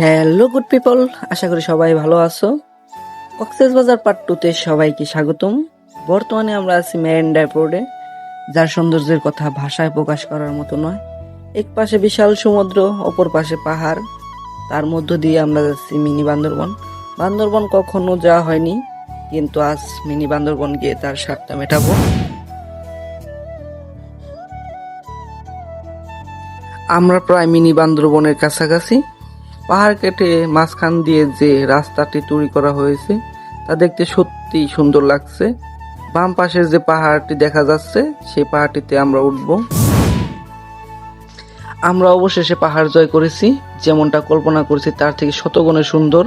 Hello good people আশা করি সবাই ভালো আছো। কক্সেস বাজার পার্ট টুতে সবাইকে স্বাগতম। বর্তমানে আমরা আছি মেরিন ড্রাইভ যার সৌন্দর্যের কথা ভাষায় প্রকাশ করার মতো নয়। এক পাশে বিশাল সমুদ্র, অপর পাশে পাহাড়। তার মধ্য দিয়ে আমরা যাচ্ছি মিনি বান্দরবন। বান্দরবন কখনো যাওয়া হয়নি, কিন্তু আজ মিনি বান্দরবন গিয়ে তার স্বাদটা মেটাবো। আমরা প্রায় মিনি বান্দরবনের কাছাকাছি। পাহাড় কেটে মাঝখান দিয়ে যে রাস্তাটি তৈরি করা হয়েছে, তা দেখতে সত্যি সুন্দর লাগছে। বাম পাশের যে পাহাড়টি দেখা যাচ্ছে, সেই পাহাড়টিতে আমরা উঠব। আমরা অবশেষে পাহাড় জয় করেছি, যেমনটা কল্পনা করেছি তার থেকে শতগুণে সুন্দর।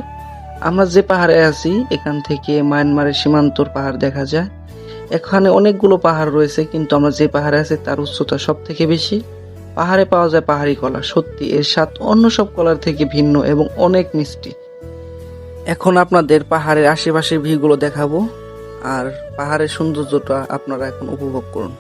আমরা যে পাহাড়ে আছি, এখান থেকে মায়ানমারের সীমান্তর পাহাড় দেখা যায়। এখানে অনেকগুলো পাহাড় রয়েছে, কিন্তু আমরা যে পাহাড়ে আছি, তার উচ্চতা সব থেকে বেশি। পাহাড়ে পাওয়া যায় পাহাড়ি কলা, সত্যি, এর স্বাদ অন্য সব কলার থেকে ভিন্ন এবং অনেক মিষ্টি। এখন আপনাদের পাহাড়ের আশেপাশের ভিউগুলো দেখাবো, আর পাহাড়ের সৌন্দর্যটা আপনারা এখন উপভোগ করুন।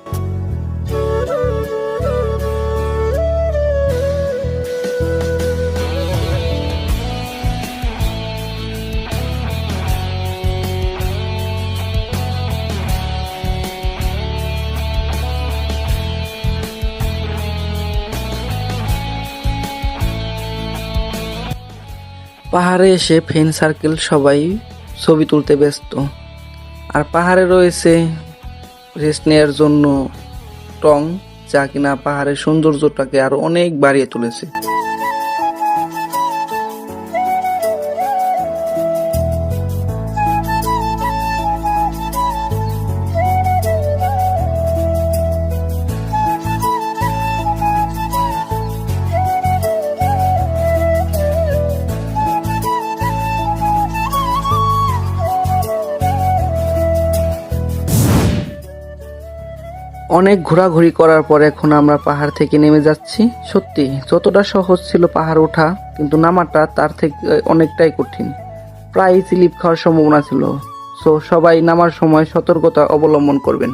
পাহাড়ে এসে ফ্রেন্ড সার্কেল সবাই ছবি তুলতে ব্যস্ত। আর পাহাড়ে রয়েছে রেস্ট নেওয়ার জন্য টং, যা কিনা পাহাড়ের সৌন্দর্যটাকে আরও অনেক বাড়িয়ে তুলেছে। অনেক ঘোরাঘুরি করার পর এখন আমরা পাহাড় থেকে নেমে যাচ্ছি। সত্যি, যতটা সহজ ছিল পাহাড় ওঠা, কিন্তু নামাটা তার থেকে অনেকটাই কঠিন। প্রায় স্লিপ খাওয়ার সম্ভাবনা ছিল। সো সবাই নামার সময় সতর্কতা অবলম্বন করবেন।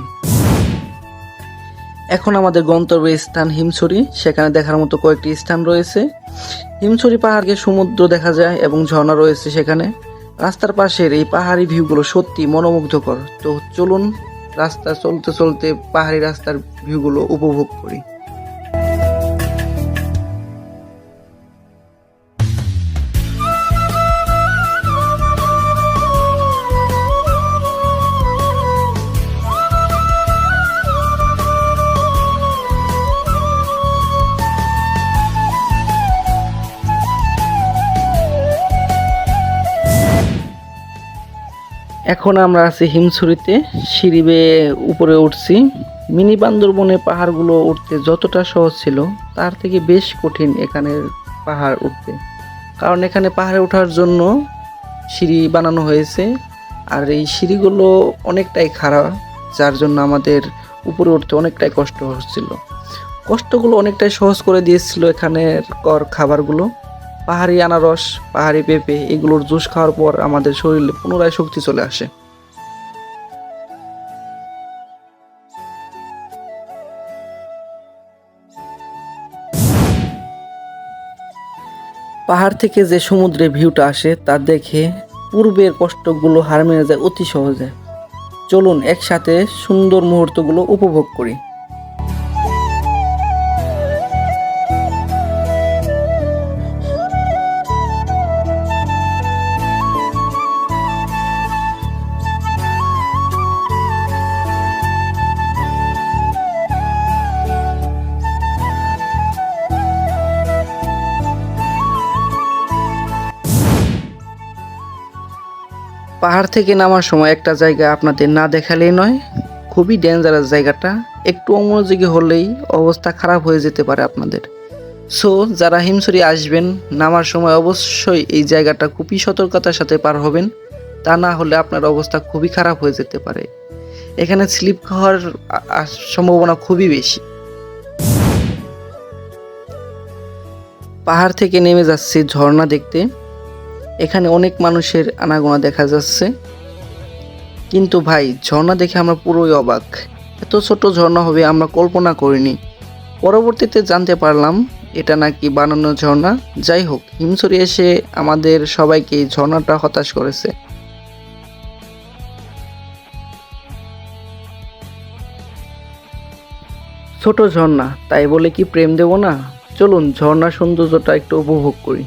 এখন আমাদের গন্তব্য স্থান হিমছড়ি। সেখানে দেখার মতো কয়েকটি স্থান রয়েছে। হিমছড়ি পাহাড়কে সমুদ্র দেখা যায় এবং ঝর্ণা রয়েছে সেখানে। রাস্তার পাশের এই পাহাড়ি ভিউগুলো সত্যি মনোমুগ্ধকর। তো চলুন রাস্তা চলতে চলতে পাহাড়ি রাস্তার ভিউগুলো উপভোগ করি। এখন আমরা আছি হিমছড়িতে, সিঁড়ি বেয়ে উপরে উঠছি। মিনি বান্দরবনে পাহাড়গুলো উঠতে যতটা সহজ ছিল, তার থেকে বেশ কঠিন এখানের পাহাড় উঠতে। কারণ এখানে পাহাড়ে ওঠার জন্য সিঁড়ি বানানো হয়েছে, আর এই সিঁড়িগুলো অনেকটাই খারাপ যার জন্য আমাদের উপরে উঠতে অনেকটাই কষ্ট হচ্ছিল। কষ্টগুলো অনেকটাই সহজ করে দিয়েছিল এখানের কর খাবারগুলো। পাহাড়ি আনারস, পাহাড়ি পেঁপে এগুলোর জুস খাওয়ার পর আমাদের শরীরে পুনরায় শক্তি চলে আসে। পাহাড় থেকে যে সমুদ্রের ভিউটা আসে তা দেখে পূর্বের কষ্টগুলো হার মেনে যায় অতি সহজে। চলুন একসাথে সুন্দর মুহূর্তগুলো উপভোগ করি। পাহাড় থেকে নামার সময় একটা জায়গা আপনাদের না দেখালেই নয়, খুবই ডেঞ্জারাস জায়গাটা। একটু অমনোযোগী হলেই অবস্থা খারাপ হয়ে যেতে পারে আপনাদের। সো যারা হিমসরি আসবেন, নামার সময় অবশ্যই এই জায়গাটা খুবই সতর্কতার সাথে পার হবেন। তা না হলে আপনার অবস্থা খুবই খারাপ হয়ে যেতে পারে। এখানে স্লিপ খাওয়ার সম্ভাবনা খুবই বেশি। পাহাড় থেকে নেমে যাচ্ছে ঝর্ণা দেখতে। এখানে অনেক মানুষের আনাগোনা দেখা যাচ্ছে। কিন্তু ভাই, ঝর্ণা দেখে আমরা পুরোই অবাক। এত ছোট ঝর্ণা হবে আমরা কল্পনা করিনি। পরবর্তীতে জানতে পারলাম, এটা নাকি বানানো ঝর্ণা। যাই হোক, হিমছড়ি এসে আমাদের সবাইকে ঝর্ণাটা হতাশ করেছে। ছোট ঝর্ণা, তাই বলে কি প্রেম দেব না? চলুন ঝর্ণার সৌন্দর্যটা একটু উপভোগ করি।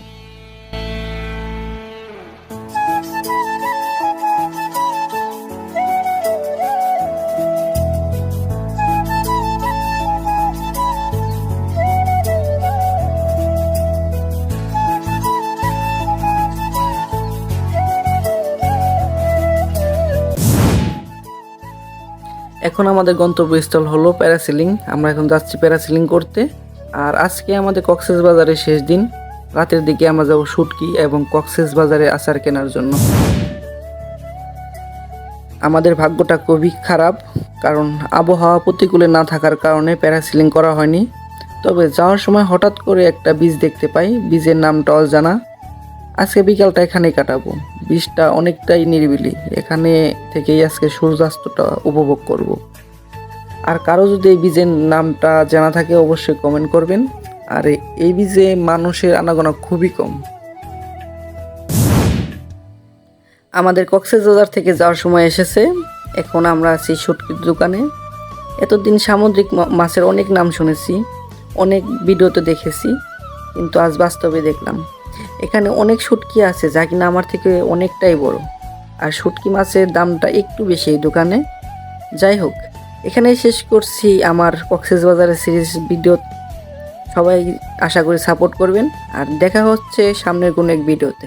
এখন আমাদের গন্তব্যস্থল হলো প্যারাসিলিং। আমরা এখন যাচ্ছি প্যারাসিলিং করতে। আর আজকে আমাদের কক্সেস বাজারের শেষ দিন। রাতের দিকে আমরা যাব শুটকি এবং কক্সেস বাজারে আচার কেনার জন্য। আমাদের ভাগ্যটা খুবই খারাপ, কারণ আবহাওয়া প্রতিকূলে না থাকার কারণে প্যারাসিলিং করা হয়নি। তবে যাওয়ার সময় হঠাৎ করে একটা বীজ দেখতে পাই। বীজের নামটা অজানা। আজকে বিকালটা এখানেই কাটাবো। বীজটা অনেকটাই নিরিবিলি। এখানে থেকেই আজকে সূর্যাস্তটা উপভোগ করব। আর কারও যদি এই বীজের নামটা জানা থাকে অবশ্যই কমেন্ট করবেন। আর এই বীজে মানুষের আনাগোনা খুবই কম। আমাদের কক্সবাজার থেকে যাওয়ার সময় এসেছে। এখন আমরা আছি শুটকির দোকানে। এতদিন সামুদ্রিক মাছের অনেক নাম শুনেছি, অনেক ভিডিওতে দেখেছি, কিন্তু আজ বাস্তবে দেখলাম। এখানে অনেক শুটকি আছে, যা কিনা আমার থেকে অনেকটাই বড়। আর শুটকি মাছের দামটা একটু বেশি এই দোকানে। যাই হোক, এখানেই শেষ করছি আমার কক্সেস বাজারের সিরিজ ভিডিও। সবাই আশা করি সাপোর্ট করবেন। আর দেখা হচ্ছে সামনের কোনো এক ভিডিওতে।